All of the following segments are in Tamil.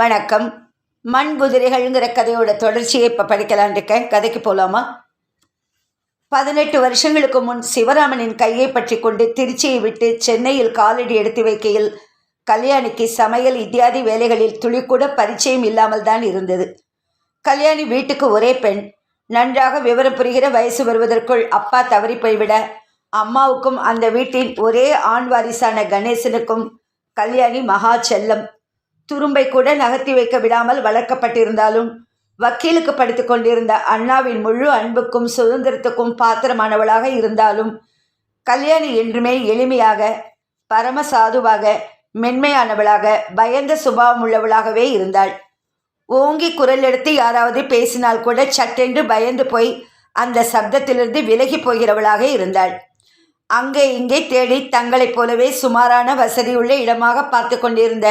வணக்கம். மண் குதிரைகள்ங்கிற கதையோட தொடர்ச்சியை இப்போ படிக்கலான் இருக்கேன் கதைக்கு போகலாமா பதினெட்டு வருஷங்களுக்கு முன் சிவராமனின் கையை பற்றி கொண்டு திருச்சியை விட்டு சென்னையில் காலடி எடுத்து வைக்கையில் கல்யாணிக்கு சமையல் இத்தியாதி வேலைகளில் துளிக்கூட பரிச்சயம் இல்லாமல் தான் இருந்தது. கல்யாணி வீட்டுக்கு ஒரே பெண். நன்றாக விவரம் புரிகிற வயசு வருவதற்குள் அப்பா தவறி போய்விட அம்மாவுக்கும் அந்த வீட்டின் ஒரே ஆண் வாரிசான கணேசனுக்கும் கல்யாணி மகா செல்லம். துரும்பை கூட நகர்த்தி வைக்க விடாமல் வளர்க்கப்பட்டிருந்தாலும் வக்கீலுக்கு படித்து கொண்டிருந்த அண்ணாவின் முழு அன்புக்கும் சுதந்திரத்துக்கும் பாத்திரமானவளாக இருந்தாலும் கல்யாணி என்றுமே எளிமையாக பரம சாதுவாக மென்மையானவளாக பயந்த சுபாவம் உள்ளவளாகவே இருந்தாள். ஓங்கி குரல் எடுத்து யாராவது பேசினால் கூட சட்டென்று பயந்து போய் அந்த சப்தத்திலிருந்து விலகி போகிறவளாக இருந்தாள். அங்கே இங்கே தேடி தங்களைப் போலவே சுமாரான வசதியுள்ள இடமாக பார்த்து கொண்டிருந்த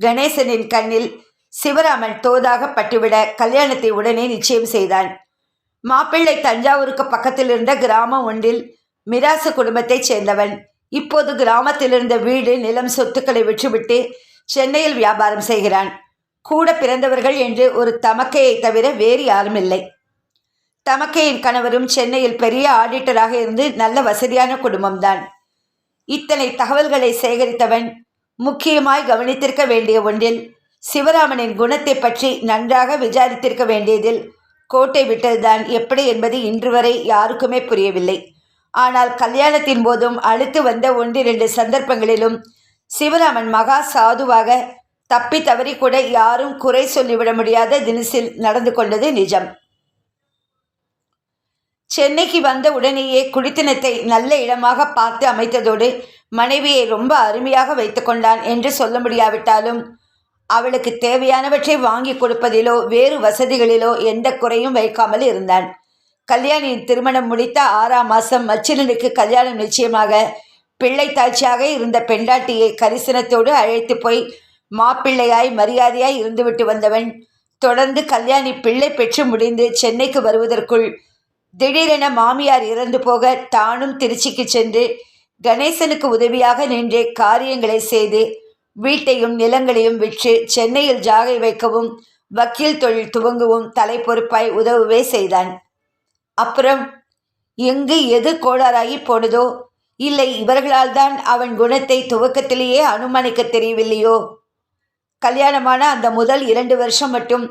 கணேசனின் கண்ணில் சிவராமன் தோதாக பட்டுவிட கல்யாணத்தை உடனே நிச்சயம் செய்தான். மாப்பிள்ளை தஞ்சாவூருக்கு பக்கத்தில் இருந்த கிராமம் ஒன்றில் மிராசு குடும்பத்தைச் சேர்ந்தவன். இப்போது கிராமத்தில் இருந்த வீடு நிலம் சொத்துக்களை விற்றுவிட்டு சென்னையில் வியாபாரம் செய்கிறான். கூட பிறந்தவர்கள் என்று ஒரு தமக்கையை தவிர வேறு யாரும் இல்லை தமக்கையின் கணவரும் சென்னையில் பெரிய ஆடிட்டராக இருந்து நல்ல வசதியான குடும்பம்தான். இத்தனை தகவல்களை சேகரித்தவன் முக்கியமாய் கவனித்திருக்க வேண்டிய ஒன்றில் சிவராமனின் குணத்தை பற்றி நன்றாக விசாரித்திருக்க வேண்டியதில் கோட்டை விட்டதுதான் எப்படி என்பது இன்று வரை யாருக்குமே புரியவில்லை. ஆனால் கல்யாணத்தின் போதும் அழுத்து வந்த ஒன்றிரண்டு சந்தர்ப்பங்களிலும் சிவராமன் மகா சாதுவாக தப்பி தவறி கூட யாரும் குறை சொல்லிவிட முடியாத தினசில் நடந்து கொண்டது நிஜம். சென்னைக்கு வந்த உடனேயே குடித்தனத்தை நல்ல இடமாக பார்த்து அமைத்ததோடு மனைவியை ரொம்ப அருமையாக வைத்துக்கொண்டான் என்று சொல்ல முடியாவிட்டாலும் அவளுக்கு தேவையானவற்றை வாங்கி கொடுப்பதிலோ வேறு வசதிகளிலோ எந்த குறையும் வைக்காமல் இருந்தான். கல்யாணியின் திருமணம் முடித்த ஆறாம் மாதம் மச்சினனுக்கு கல்யாணம் நிச்சயமாக பிள்ளை தாட்சியாக இருந்த பெண்டாட்டியை கரிசனத்தோடு அழைத்து போய் மாப்பிள்ளையாய் மரியாதையாய் இருந்துவிட்டு வந்தவன். தொடர்ந்து கல்யாணி பிள்ளை பெற்று முடிந்து சென்னைக்கு வருவதற்குள் திடீரென மாமியார் இறந்து போக தானும் திருச்சிக்கு சென்று கணேசனுக்கு உதவியாக நின்றே காரியங்களை செய்து வீட்டையும் நிலங்களையும் விற்று சென்னையில் ஜாகை வைக்கவும் வக்கீல் தொழில் துவங்கவும் தலை பொறுப்பாய் உதவவே செய்தான். அப்புறம் எங்கு எது கோளாறாகி போனதோ இல்லை இவர்களால் தான் அவன் குணத்தை துவக்கத்திலேயே அனுமானிக்க தெரியவில்லையோ? கல்யாணமான அந்த முதல் இரண்டு வருஷம் மட்டும்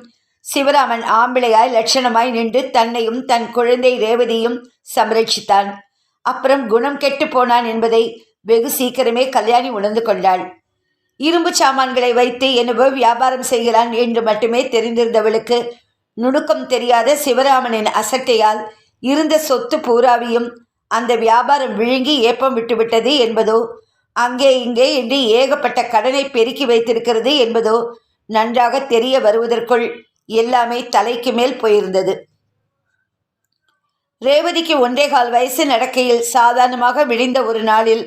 சிவராமன் ஆம்பிளையாய் லட்சணமாய் நின்று தன்னையும் தன் குழந்தை ரேவதியும் சம்ரட்சித்தான். அப்புறம் குணம் கெட்டு போனான் என்பதை வெகு சீக்கிரமே கல்யாணி உணர்ந்து கொண்டாள். இரும்பு சாமான்களை வைத்து என்னவோ வியாபாரம் செய்கிறான் என்று மட்டுமே தெரிந்திருந்தவளுக்கு நுணுக்கம் தெரியாத சிவராமனின் அசட்டையால் இருந்த சொத்து பூராவியும் அந்த வியாபாரம் விழுங்கி ஏப்பம் விட்டுவிட்டது என்பதோ அங்கே இங்கே என்று ஏகப்பட்ட கடனை பெருக்கி வைத்திருக்கிறது என்பதோ நன்றாக தெரிய வருவதற்குள் எல்லாமே தலைக்கு மேல் போயிருந்தது. ரேவதிக்கு ஒன்றே கால் வயசு நடக்கையில் சாதாரணமாக விடிந்த ஒரு நாளில்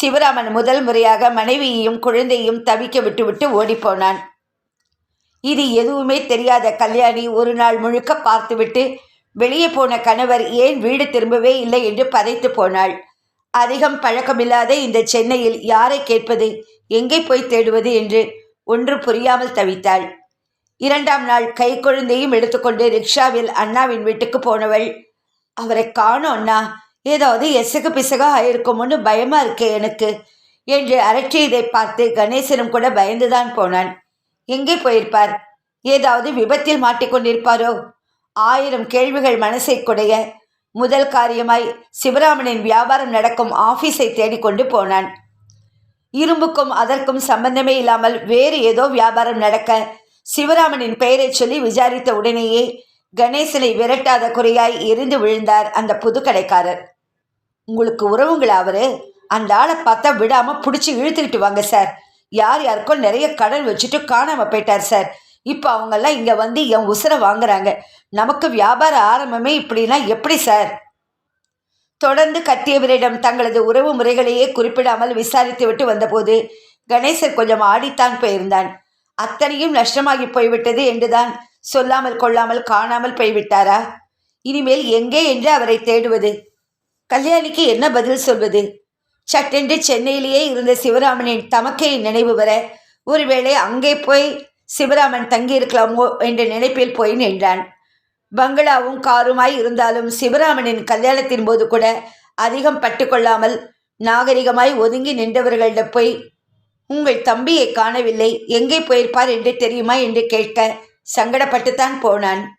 சிவராமன் முதல் முறையாக மனைவியையும் குழந்தையும் தவிக்க விட்டுவிட்டு ஓடிப்போனான். இது எதுவுமே தெரியாத கல்யாணி ஒரு நாள் முழுக்க பார்த்துவிட்டு வெளியே போன கணவர் ஏன் வீடு திரும்பவே இல்லை என்று பதைத்து போனாள். அதிகம் பழக்கமில்லாத இந்த சென்னையில் யாரை கேட்பது எங்கே போய் தேடுவது என்று ஒன்று புரியாமல் தவித்தாள். இரண்டாம் நாள் கை குழந்தையும் எடுத்துக்கொண்டு ரிக்ஷாவில் அண்ணாவின் வீட்டுக்கு போனவள் அவரை காணோம் அண்ணா. ஏதாவது எசகு பிசகா ஆயிருக்குமோன்னு பயமா இருக்கே எனக்கு என்று அரற்றியதை பார்த்து கணேசனும் கூட பயந்துதான் போனான். எங்கே போயிருப்பார்? ஏதாவது விபத்தில் மாட்டிக்கொண்டிருப்பாரோ? ஆயிரம் கேள்விகள் மனசை குடைய முதல் காரியமாய் சிவராமனின் வியாபாரம் நடக்கும் ஆபீஸை தேடிக்கொண்டு போனான். இரும்புக்கும் அதற்கும் சம்பந்தமே இல்லாமல் வேறு ஏதோ வியாபாரம் நடக்க சிவராமனின் பெயரை சொல்லி விசாரித்த உடனேயே கணேசனை விரட்டாத குறையாய் எரிந்து விழுந்தார் அந்த புது கடைக்காரர் உங்களுக்கு உறவுங்களா அவரு? அந்த ஆளை பார்த்தா விடாம பிடிச்சி இழுத்துக்கிட்டு வாங்க சார். யார் யாருக்கோ நிறைய கடன் வச்சுட்டு காணாம போயிட்டார் சார். இப்போ அவங்கெல்லாம் இங்கே வந்து என் உசுரை வாங்குறாங்க. நமக்கு வியாபார ஆரம்பமே இப்படின்னா எப்படி சார்? தொடர்ந்து கத்தியவரிடம் தங்களது உறவு முறைகளையே குறிப்பிடாமல் விசாரித்து விட்டு வந்தபோது கணேசர் கொஞ்சம் ஆடித்தான் போயிருந்தான். அத்தனையும் நஷ்டமாகி போய்விட்டது என்றுதான் சொல்லாமல் கொள்ளாமல் காணாமல் போய்விட்டாரா? இனிமேல் எங்கே என்று அவரை தேடுவது? கல்யாணிக்கு என்ன பதில் சொல்வது? சட்டென்று சென்னையிலேயே இருந்த சிவராமனின் தமக்கையின் நினைவு வர ஒருவேளை அங்கே போய் சிவராமன் தங்கியிருக்கலாமோ என்ற நினைப்பில் போய் நின்றான். பங்களாவும் காருமாய் இருந்தாலும் சிவராமனின் கல்யாணத்தின் போது கூட அதிகம் பட்டுக்கொள்ளாமல் நாகரிகமாய் ஒதுங்கி நின்றவர்களிடம் போய் உங்கள் தம்பியை காணவில்லை. எங்கே போயிருப்பார் என்று தெரியுமா என்று கேட்க சங்கடப்பட்டுத்தான் போனான்.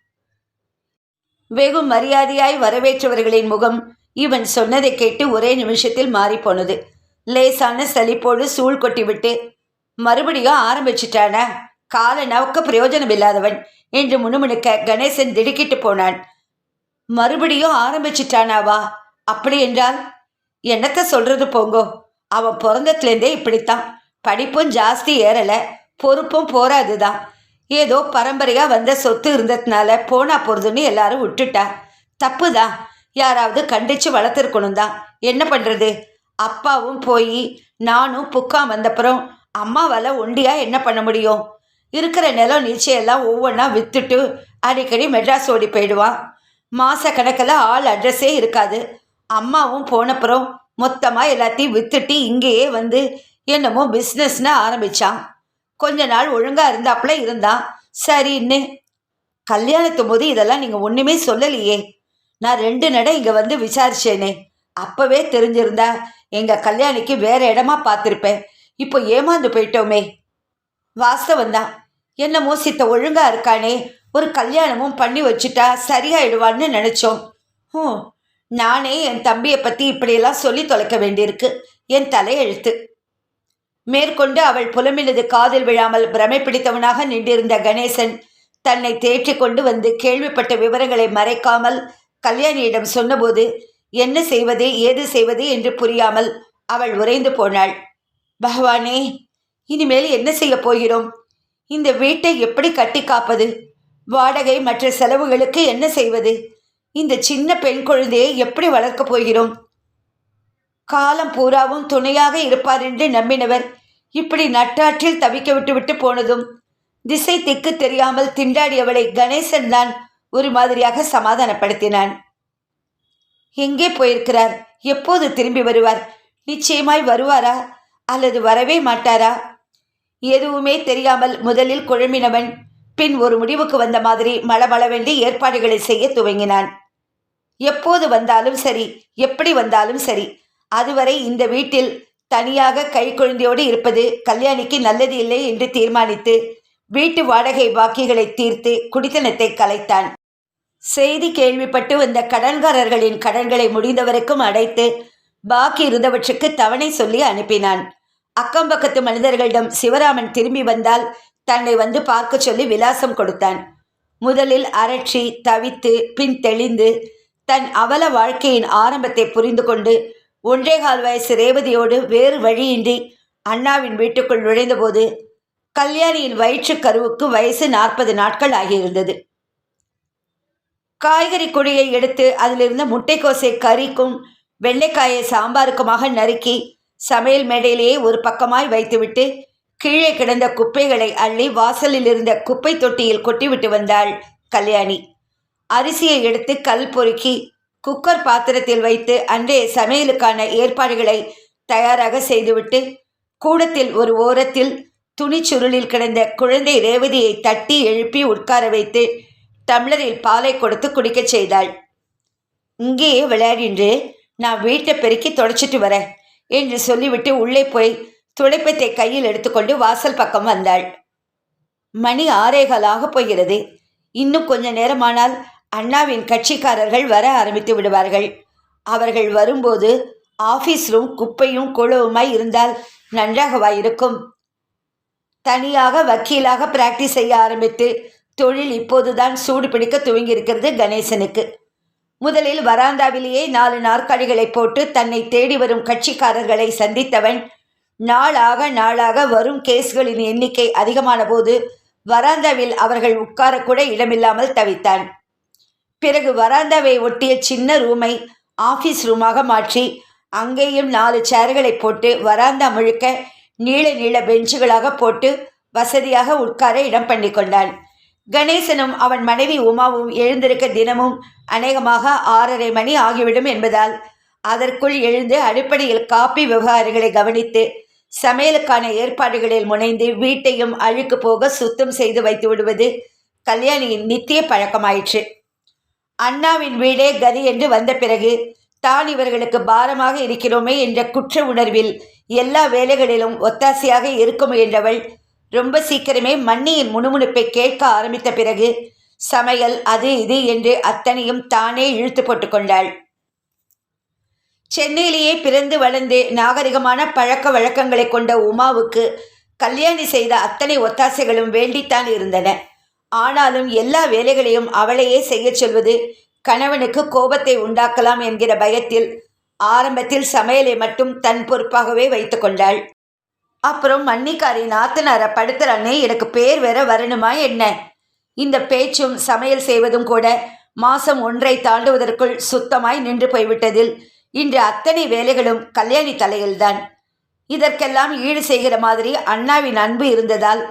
வெகு மரியாதையாய் வரவேற்றவர்களின் முகம் இவன் சொன்னதை கேட்டு ஒரே நிமிஷத்தில் மாறிப்போனது. லேசான சலிப்போடு சூழ் கொட்டிவிட்டு மறுபடியும் ஆரம்பிச்சிட்டானா? கால நவக்க பிரயோஜனம் இல்லாதவன் என்று முணுமுணுக்க கணேசன் திடுக்கிட்டு போனான். மறுபடியும் ஆரம்பிச்சிட்டானாவா? அப்படி என்றால்? என்னத்த சொல்றது போங்கோ. அவன் பிறந்தத்துலேருந்தே இப்படித்தான். படிப்பும் ஜாஸ்தி ஏறலை பொறுப்பும் போராதுதான். ஏதோ பரம்பரையாக வந்த சொத்து இருந்ததுனால போனா போகிறதுன்னு எல்லாரும் விட்டுட்டா. தப்பு தான் யாராவது கண்டிச்சு வளர்த்துருக்கணும் தான் என்ன பண்ணுறது அப்பாவும் போய் நானும் புக்கா வந்தப்புறம் அம்மாவால் ஒண்டியாக என்ன பண்ண முடியும்? இருக்கிற நிலம் நிச்சயெல்லாம் ஒவ்வொன்றா விற்றுட்டு அடிக்கடி மெட்ராஸ் ஓடி போயிடுவான். மாத கணக்கில் ஆள் அட்ரஸே இருக்காது. அம்மாவும் போனப்புறம் மொத்தமாக எல்லாத்தையும் வித்துட்டு இங்கேயே வந்து என்னமோ பிஸ்னஸ்னு ஆரம்பித்தான் கொஞ்ச நாள் ஒழுங்காக இருந்தாப்புல இருந்தான். சரின்னு. கல்யாணத்து போது இதெல்லாம் நீங்கள் ஒன்றுமே சொல்லலையே. நான் ரெண்டு நடை இங்கே வந்து விசாரிச்சேனே. அப்போவே தெரிஞ்சிருந்தா எங்கள் கல்யாணிக்கு வேற இடமா பார்த்துருப்பேன். இப்போ ஏமாந்து போயிட்டோமே. வாஸ்தவம் தான். என்னமோ சித்த ஒழுங்கா இருக்கானே. ஒரு கல்யாணமும் பண்ணி வச்சுட்டா சரியாயிடுவான்னு நினச்சோம். ஹம். நானே என் தம்பியை பற்றி இப்படியெல்லாம் சொல்லி தொலைக்க வேண்டியிருக்கு. என் தலையெழுத்து. மேற்கொண்டு அவள் புலமினது காதில் விழாமல் பிரமை பிடித்தவனாக நின்றிருந்த கணேசன் தன்னை தேற்றிக்கொண்டு வந்து கேள்விப்பட்ட விவரங்களை மறைக்காமல் கல்யாணியிடம் சொன்னபோது என்ன செய்வது ஏது செய்வது? என்று புரியாமல் அவள் உறைந்து போனாள். பகவானே இனிமேல் என்ன செய்ய போகிறோம்? இந்த வீட்டை எப்படி கட்டி காப்பது? வாடகை மற்ற செலவுகளுக்கு என்ன செய்வது? இந்த சின்ன பெண் குழந்தையை எப்படி வளர்க்கப் போகிறோம்? காலம் பூராவும் துணையாக இருப்பார் என்று நம்பினவர். இப்படி நட்டாற்றில் தவிக்க விட்டுவிட்டு போனதும் திசை திக்கு தெரியாமல் திண்டாடியவளை கணேசன் தான் ஒரு மாதிரியாக சமாதானப்படுத்தினான். எங்கே போயிருக்கிறார்? எப்போது திரும்பி வருவார்? நிச்சயமாய் வருவாரா? அல்லது வரவே மாட்டாரா? எதுவுமே தெரியாமல் முதலில் குழம்பினவன் பின் ஒரு முடிவுக்கு வந்த மாதிரி மளமளவென்று ஏற்பாடுகளை செய்ய துவங்கினான். எப்போது வந்தாலும் சரி எப்படி வந்தாலும் சரி அதுவரை இந்த வீட்டில் தனியாக கை குழந்தையோடு இருப்பது கல்யாணிக்கு நல்லது இல்லை என்று தீர்மானித்து வீட்டு வாடகை பாக்கிகளை தீர்த்து குடித்தனத்தை கலைத்தான். செய்தி கேள்விப்பட்டு வந்த கடன்காரர்களின் கடன்களை முடிந்தவரைக்கும் அடைத்து பாக்கி இருந்தவற்றுக்கு தவணை சொல்லி அனுப்பினான். அக்கம்பக்கத்து மனிதர்களிடம் சிவராமன் திரும்பி வந்தால் தன்னை வந்து பார்க்க சொல்லி விலாசம் கொடுத்தான். முதலில் அரட்சி தவித்து பின் தெளிந்து தன் அவல வாழ்க்கையின் ஆரம்பத்தை புரிந்து கொண்டு ஒன்றேகால் வயசு ரேவதியோடு வேறு வழியின்றி அண்ணாவின் வீட்டுக்குள் நுழைந்தபோது கல்யாணியின் வயிற்று கருவுக்கு வயசு நாற்பது நாட்கள் ஆகியிருந்தது. காய்கறி கொடியை எடுத்து அதிலிருந்த முட்டைக்கோசை கறிக்கும் வெள்ளைக்காயை சாம்பாருக்குமாக நறுக்கி சமையல் மேடையிலேயே ஒரு பக்கமாய் வைத்துவிட்டு கீழே கிடந்த குப்பைகளை அள்ளி வாசலில் இருந்த குப்பை தொட்டியில் கொட்டிவிட்டு வந்தாள் கல்யாணி. அரிசியை எடுத்து கல் பொறுக்கி குக்கர் பாத்திரத்தில் வைத்து அன்றைய சமையலுக்கான ஏற்பாடுகளை தயாராக செய்துவிட்டு கூடத்தில் ஒரு ஓரத்தில் துணி சுருளில் கிடந்த குழந்தை ரேவதியை தட்டி எழுப்பி உட்கார வைத்து டம்ளரில் பாலை கொடுத்து குடிக்கச் செய்தாள். இங்கேயே விளையாடின்று நான் வீட்டை பெருக்கி தொடச்சிட்டு வரேன் என்று சொல்லிவிட்டு உள்ளே போய் துடைப்பத்தை கையில் எடுத்துக்கொண்டு வாசல் பக்கம் வந்தாள். மணி ஆறேகாலாக போகிறது. இன்னும் கொஞ்ச நேரமானால் அண்ணாவின் கட்சிக்காரர்கள் வர ஆரம்பித்து விடுவார்கள். அவர்கள் வரும்போது ஆஃபீஸ் ரூம் குப்பையும் குழவுமாய் இருந்தால் நன்றாகவா இருக்கும். தனியாக வக்கீலாக பிராக்டிஸ் செய்ய ஆரம்பித்து தொழில் இப்போதுதான் சூடு பிடிக்க துவங்கியிருக்கிறது கணேசனுக்கு. முதலில் வராந்தாவிலேயே நாலு நாற்காலிகளை போட்டு தன்னை தேடி வரும் கட்சிக்காரர்களை சந்தித்தவன் நாளாக நாளாக வரும் கேஸ்களின் எண்ணிக்கை அதிகமான போது வராந்தாவில் அவர்கள் உட்காரக்கூட இடமில்லாமல் தவித்தான். பிறகு வராந்தாவை ஒட்டிய சின்ன ரூமை ஆஃபீஸ் ரூமாக மாற்றி அங்கேயும் நாலு சேர்களை போட்டு வராந்தா முழுக்க நீள நீள பெஞ்சுகளாக போட்டு வசதியாக உட்கார இடம் பண்ணி கொண்டான் கணேசனும் அவன் மனைவி உமாவும் எழுந்திருக்க தினமும் அநேகமாக ஆறரை மணி ஆகிவிடும் என்பதால் அதற்குள் எழுந்து அடிப்படையில் காப்பி விவகாரங்களை கவனித்து சமையலுக்கான ஏற்பாடுகளில் முனைந்து வீட்டையும் அழுக்கு போக சுத்தம் செய்து வைத்து விடுவது கல்யாணியின் நித்திய பழக்கமாயிற்று. அண்ணாவின் வீடே கதி என்று வந்த பிறகு தான் இவர்களுக்கு பாரமாக இருக்கிறோமே என்ற குற்ற உணர்வில் எல்லா வேலைகளிலும் ஒத்தாசையாக இருக்க முயன்றவள் ரொம்ப சீக்கிரமே மண்ணியின் முணுமுணுப்பை கேட்க ஆரம்பித்த பிறகு சமையல் அது இது என்று அத்தனையும் தானே இழுத்து போட்டுக்கொண்டாள் சென்னையிலேயே பிறந்து வளர்ந்து நாகரிகமான பழக்க வழக்கங்களை கொண்ட உமாவுக்கு கல்யாணி செய்த அத்தனை ஒத்தாசைகளும் வேண்டித்தான் இருந்தன. ஆனாலும் எல்லா வேலைகளையும் அவளையே செய்யச் சொல்வது கணவனுக்கு கோபத்தை உண்டாக்கலாம் என்கிற பயத்தில் ஆரம்பத்தில் சமையலை மட்டும் தன் பொறுப்பாகவே வைத்து கொண்டாள். அப்புறம் மன்னிக்காரி நாத்தனார படுத்துறானே எனக்கு பேர் வேற வரணுமா என்ன? இந்த பேச்சும் சமையல் செய்வதும் கூட மாசம் ஒன்றை தாண்டுவதற்குள் சுத்தமாய் நின்று போய்விட்டதில் இன்று அத்தனை வேலைகளும் கல்யாணி தலையில்தான். இதற்கெல்லாம் ஈடு செய்கிற மாதிரி அண்ணாவின் அன்பு இருந்ததால்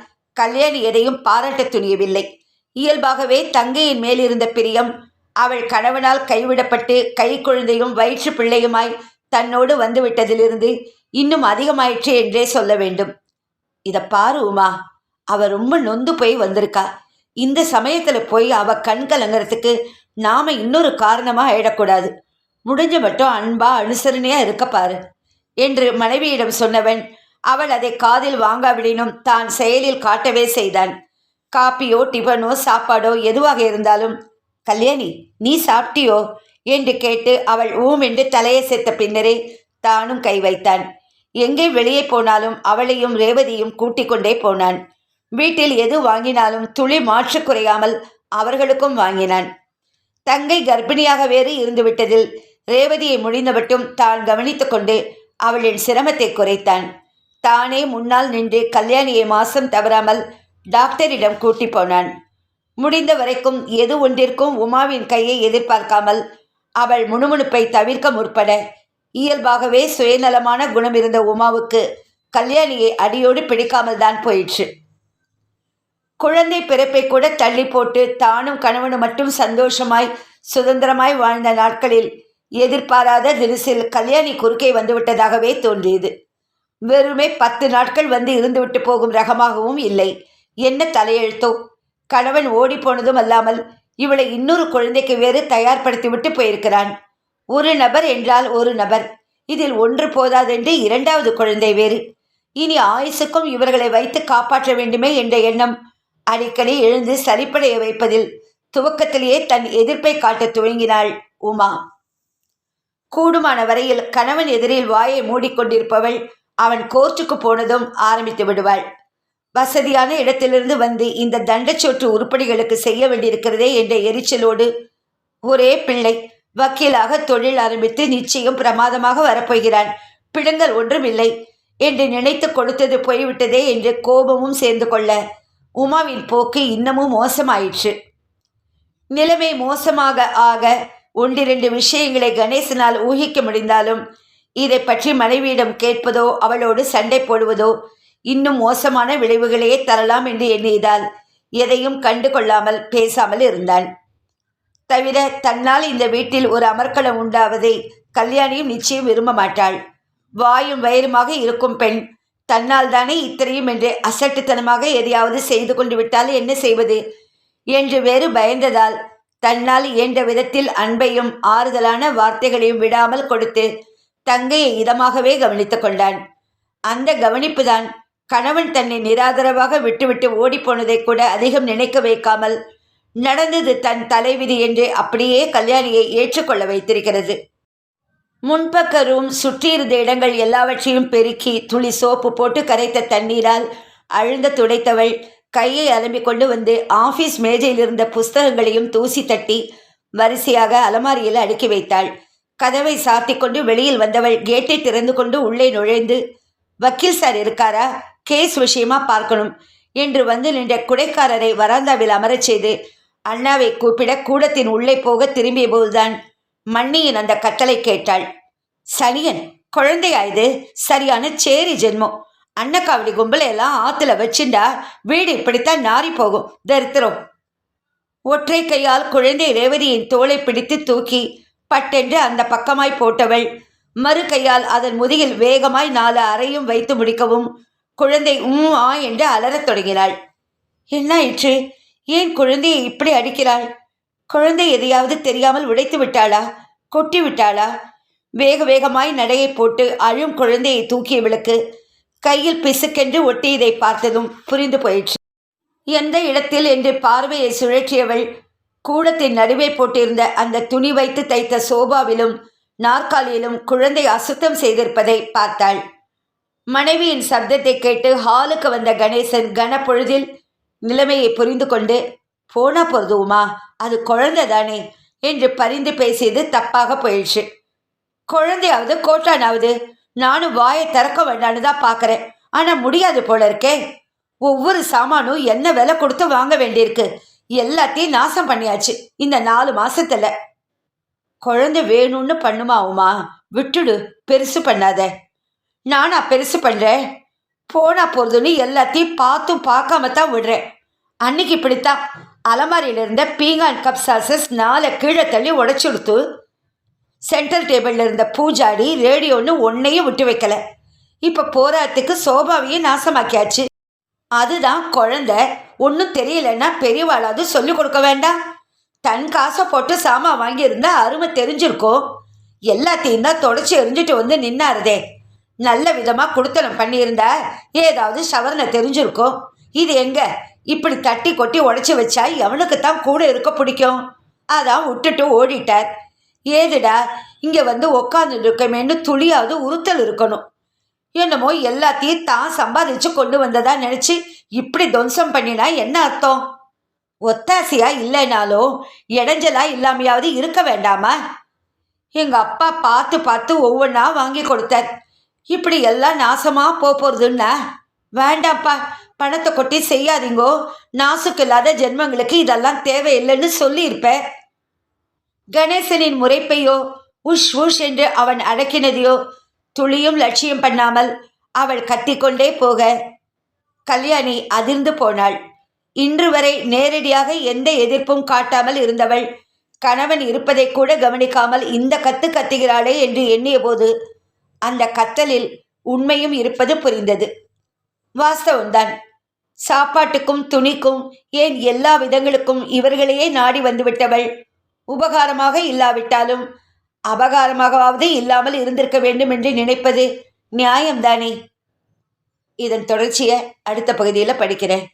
கல்யாணி எதையும் பாராட்ட துணியவில்லை இயல்பாகவே தங்கையின் மேல் இருந்த பிரியம் அவள் கணவனால் கைவிடப்பட்டு கை குழந்தையும் வயிற்று பிள்ளையுமாய் தன்னோடு வந்துவிட்டதிலிருந்து இன்னும் அதிகமாயிற்று என்றே சொல்ல வேண்டும். இதை பாரு உமா அவ ரொம்ப நொந்து போய் வந்திருக்கா. இந்த சமயத்துல போய் அவ கண் கலங்கிறதுக்கு நாம இன்னொரு காரணமா ஆயிடக்கூடாது. முடிஞ்ச மட்டும் அன்பா அனுசரணையா இருக்க பாரு என்று மனைவியிடம் சொன்னவன் அவள் அதை காதில் வாங்காவிடினும் தான் செயலில் காட்டவே செய்தான். காப்பியோ டிஃபனோ சாப்பாடோ எதுவாக இருந்தாலும் கல்யாணி நீ சாப்பிட்டியோ? என்று கேட்டு அவள் ஊம் என்று தலையை செத்த பின்னரே தானும் கை வைத்தான். எங்கே வெளியே போனாலும் அவளையும் ரேவதியும் கூட்டிக் கொண்டே போனான். வீட்டில் எது வாங்கினாலும் துளி மாற்று குறையாமல் அவர்களுக்கும் வாங்கினான். தங்கை கர்ப்பிணியாக வேறு இருந்துவிட்டதில் ரேவதியை முடிந்தவட்டும் தான் கவனித்துக்கொண்டு அவளின் சிரமத்தை குறைத்தான். தானே முன்னால் நின்று கல்யாணியை மாசம் தவறாமல் டாக்டரிடம் கூட்டி போனான். முடிந்த வரைக்கும் எது ஒன்றிற்கும் உமாவின் கையை எதிர்பார்க்காமல் அவள் முணுமுணுப்பை தவிர்க்க முற்பட இயல்பாகவே சுயநலமான குணம் இருந்த உமாவுக்கு கல்யாணியை அடியோடு பிடிக்காமல் தான் போயிற்று. குழந்தை பிறப்பை கூட தள்ளி போட்டு தானும் கணவனும் மட்டும் சந்தோஷமாய் சுதந்திரமாய் வாழ்ந்த நாட்களில் எதிர்பாராத தினசில் கல்யாணி குறுக்கே வந்துவிட்டதாகவே தோன்றியது. வெறுமே பத்து நாட்கள் வந்து இருந்துவிட்டு போகும் ரகமாகவும் இல்லை. என்ன தலையெழுத்தோ? கணவன் ஓடி போனதும் அல்லாமல் இவளை இன்னொரு குழந்தைக்கு வேறு தயார்படுத்திவிட்டு போயிருக்கிறான். ஒரு நபர் என்றால் ஒரு நபர். இதில் ஒன்று போதாதென்று இரண்டாவது குழந்தை வேறு. இனி ஆயுசுக்கும் இவர்களை வைத்து காப்பாற்ற வேண்டுமே என்ற எண்ணம். அடிக்கடி எழுந்து சரிப்படைய வைப்பதில் துவக்கத்திலேயே தன் எதிர்ப்பை காட்டத் துவங்கினாள் உமா. கூடுமான வரையில் கணவன் எதிரில் வாயை மூடிக்கொண்டிருப்பவள் அவன் கோர்ட்டுக்கு போனதும் ஆரம்பித்து விடுவாள். வசதியான இடத்திலிருந்து வந்து இந்த தண்டச்சோற்று உருப்படிகளுக்கு செய்ய வேண்டியிருக்கிறதே என்ற எரிச்சலோடு ஒரே பிள்ளை வக்கீலாக தொழில் ஆரம்பித்து நிச்சயம் பிரமாதமாக வரப்போகிறான் பிடுங்கள் ஒன்றும் இல்லை என்று நினைத்து கொடுத்தது போய்விட்டதே என்று கோபமும் சேர்ந்து கொள்ள உமாவின் போக்கு இன்னமும் மோசமாயிற்று. நிலைமை மோசமாக ஆக ஒன்றிரண்டு விஷயங்களை கணேசனால் ஊகிக்க முடிந்தாலும் இதை பற்றி மனைவியிடம் கேட்பதோ அவளோடு சண்டை போடுவதோ இன்னும் மோசமான விளைவுகளையே தரலாம் என்று எண்ணியதால் எதையும் கண்டு கொள்ளாமல் பேசாமல் இருந்தான். தவிர தன்னால் இந்த வீட்டில் ஒரு அமர்க்களம் உண்டாவதை கல்யாணியும் நிச்சயம் விரும்ப மாட்டாள். வாயும் வயிறுமாக இருக்கும் பெண் தன்னால் தானே இத்தனையும் என்று அசட்டுத்தனமாக எதையாவது செய்து கொண்டு விட்டால் என்ன செய்வது? என்று வேறு பயந்ததால் தன்னால் இயன்ற விதத்தில் அன்பையும் ஆறுதலான வார்த்தைகளையும் விடாமல் கொடுத்து தங்கையை இதமாகவே கவனித்துக் கொண்டான். அந்த கவனிப்புதான் கணவன் தன்னை நிராதரவாக விட்டுவிட்டு ஓடிப்போனதை கூட அதிகம் நினைக்க வைக்காமல் நடந்தது தன் தலைவிதி என்று அப்படியே கல்யாணியை ஏற்றுக்கொள்ள வைத்திருக்கிறது. முன்பக்க ரூம் சுற்றியிருந்த இடங்கள் எல்லாவற்றையும் பெருக்கி துளி சோப்பு போட்டு கரைத்த தண்ணீரால் அழுந்த துடைத்தவள் கையை அலம்பிக் கொண்டு வந்து ஆபீஸ் மேஜையில் இருந்த புஸ்தகங்களையும் தூசி தட்டி வரிசையாக அலமாரியில் அடுக்கி வைத்தாள். கதவை சாத்தி கொண்டு வெளியில் வந்தவள் கேட்டை திறந்து கொண்டு உள்ளே நுழைந்து வக்கீல் சார் இருக்காரா? கேஸ் விஷயமா பார்க்கணும். என்று வந்து நின்ற குடைக்காரரை வராந்தாவில் அமரச் செய்து அண்ணாவை கூப்பிட கூடத்தின் உள்ளே போக திரும்பிய போதுதான். மண்ணியின் அந்த கட்டளை கேட்டாள். சனியன் குழந்தையா இது? சரியான சேரி ஜென்மம் அன்னக்காவடி கும்பலை எல்லாம் ஆத்துல வச்சுண்டா வீடு இப்படித்தான் நாரி போகும். தரித்திரம். ஒற்றை கையால் குழந்தை ரேவதியின் தோளை பிடித்து தூக்கி பட்டென்று அந்த பக்கமாய் போட்டவள். மறு கையால் அதன் முதுகில் வேகமாய் நாலு அறையும் வைத்து முடிக்கவும் குழந்தை ஊ ஆ என்று அலறத் தொடங்கினாள். என்னாயிற்று ஏன் குழந்தையை இப்படி அடிக்கிறாள் குழந்தை எதையாவது தெரியாமல் உடைத்து விட்டாளா? கொட்டி விட்டாளா? வேக வேகமாய் நடையை போட்டு அழும் குழந்தையை தூக்கியவளுக்கு கையில் பிசுக்கென்று ஒட்டியதை பார்த்ததும் புரிந்து போயிற்று. எந்த இடத்தில்? என்று பார்வையை சுழற்றியவள் கூடத்தின் நடுவே போட்டிருந்த அந்த துணி வைத்து தைத்த சோபாவிலும் நாற்காலியிலும் குழந்தை அசுத்தம் செய்திருப்பதை பார்த்தாள். மனைவியின் சப்தத்தை கேட்டு ஹாலுக்கு வந்த கணேசன் கனப்பொழுதில் நிலைமையை புரிந்து கொண்டு போனா போதுமா அது குழந்தை தானே என்று பரிந்து பேசியது தப்பாக போயிடுச்சு குழந்தையாவது கோட்டானாவது நானும் வாயை திறக்க வேண்டான்னு தான் பார்க்குறேன் ஆனால் முடியாது போல இருக்கே. ஒவ்வொரு சாமானும் என்ன விலை கொடுத்து வாங்க வேண்டியிருக்கு? எல்லாத்தையும் நாசம் பண்ணியாச்சு. இந்த நாலு மாசத்துல. குழந்தை வேணும்னு பண்ணுமா உமா? விட்டுடு. பெருசு பண்ணாத. நானா பெருசு பண்றேன்? போனா போறதுன்னு எல்லாத்தையும் பார்த்தும் பார்க்காம தான் விடுறேன். அன்னைக்கு இப்படித்தான். அலமாரியில இருந்த பீங்கான் கப் சாசஸ் நாளை கீழே தள்ளி உடச்சி கொடுத்து சென்டர் டேபிளில் இருந்த பூஜாடி ரேடியோன்னு ஒன்னையும் விட்டு வைக்கல. இப்போ போராட்டத்துக்கு சோபாவையும் நாசமாக்கியாச்சு. அதுதான் குழந்தை. ஒன்றும் தெரியலன்னா பெரியவாளாவது சொல்லிக் கொடுக்க வேண்டாம். தன் காசை போட்டு சாமான் வாங்கியிருந்தா அருமை தெரிஞ்சிருக்கும். எல்லாத்தையும் தான் தொடச்சி எரிஞ்சிட்டு வந்து நின்னாருதே. நல்ல விதமாக கொடுத்தனம் பண்ணியிருந்தா ஏதாவது சவரனை தெரிஞ்சிருக்கும். இது எங்க? இப்படி தட்டி கொட்டி உடச்சி வச்சா எவனுக்கு தான் கூட இருக்க பிடிக்கும். அதான் விட்டுட்டு ஓடிட்டார். ஏதுடா இங்கே வந்து உக்காந்துட்டு துளியாவது உறுத்தல் இருக்கணும். என்னமோ எல்லாத்தையும் தான் சம்பாதிச்சு கொண்டு வந்ததா நினைச்சு இப்படி துவம்சம் பண்ணினா என்ன அர்த்தம்? ஒத்தாசையா இல்லைனாலும் இடைஞ்சலா இல்லாமையாவது இருக்க வேண்டாமா? எங்க அப்பா பார்த்து பார்த்து ஒவ்வொன்றா வாங்கி கொடுத்தார். இப்படி எல்லாம் நாசமா போக போறதுன்னா? வேண்டாம்ப்பா பணத்தை கொட்டி செய்யாதீங்கோ. நாசுக்கு இல்லாத ஜென்மங்களுக்கு இதெல்லாம் தேவையில்லைன்னு சொல்லியிருப்பேன் கணேசனின் முறைப்பையோ உஷ் உஷ் என்று அவன் அடக்கினதையோ துளியும் லட்சியம் பண்ணாமல் அவள் கத்திக்கொண்டே போக கல்யாணி அதிர்ந்து போனாள். இன்று வரை நேரடியாக எந்த எதிர்ப்பும் காட்டாமல் இருந்தவள் கணவன் இருப்பதை கூட கவனிக்காமல் இந்த கத்து கத்துகிறாளே என்று எண்ணிய போது அந்த கத்தலில் உண்மையும் இருப்பது புரிந்தது. வாஸ்தவம்தான். சாப்பாட்டுக்கும் துணிக்கும் ஏன் எல்லா விதங்களுக்கும் இவர்களையே நாடி வந்துவிட்டவள்? உபகாரமாக இல்லாவிட்டாலும் அபகாரமாகவாவது இல்லாமல் இருந்திருக்க வேண்டும் என்று நினைப்பது நியாயம்தானே? இதன் தொடர்ச்சியை அடுத்த பகுதியில் படிக்கிறேன்.